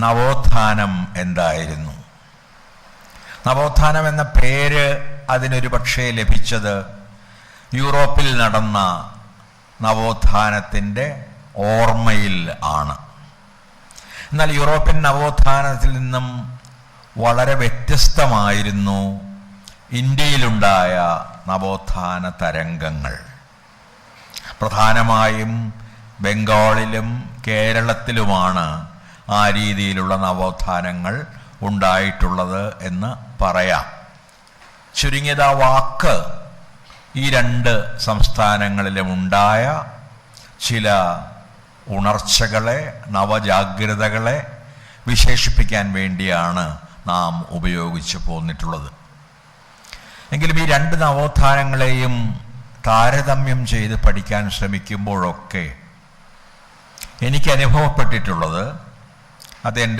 നവോത്ഥാനം എന്തായിരുന്നു? നവോത്ഥാനം എന്ന പേര് അതിനൊരു പക്ഷേ ലഭിച്ചത് യൂറോപ്പിൽ നടന്ന നവോത്ഥാനത്തിന്റെ ഓർമ്മയിൽ ആണ്. എന്നാൽ യൂറോപ്യൻ നവോത്ഥാനത്തിൽ നിന്നും വളരെ വ്യത്യസ്തമായിരുന്നു ഇന്ത്യയിലുണ്ടായ നവോത്ഥാന തരംഗങ്ങൾ. പ്രധാനമായും ബംഗാളിലും കേരളത്തിലുമാണ് ആ രീതിയിലുള്ള നവോത്ഥാനങ്ങൾ ഉണ്ടായിട്ടുള്ളത് എന്ന് പറയാം. ചുരുങ്ങിയത് ആ വാക്ക് ഈ രണ്ട് സംസ്ഥാനങ്ങളിലും ഉണ്ടായ ചില ഉണർച്ചകളെ നവജാഗ്രതകളെ വിശേഷിപ്പിക്കാൻ വേണ്ടിയാണ് നാം ഉപയോഗിച്ച് പോന്നിട്ടുള്ളത്. എങ്കിലും ഈ രണ്ട് നവോത്ഥാനങ്ങളെയും താരതമ്യം ചെയ്ത് പഠിക്കാൻ ശ്രമിക്കുമ്പോഴൊക്കെ എനിക്ക് അനുഭവപ്പെട്ടിട്ടുള്ളത് at the end.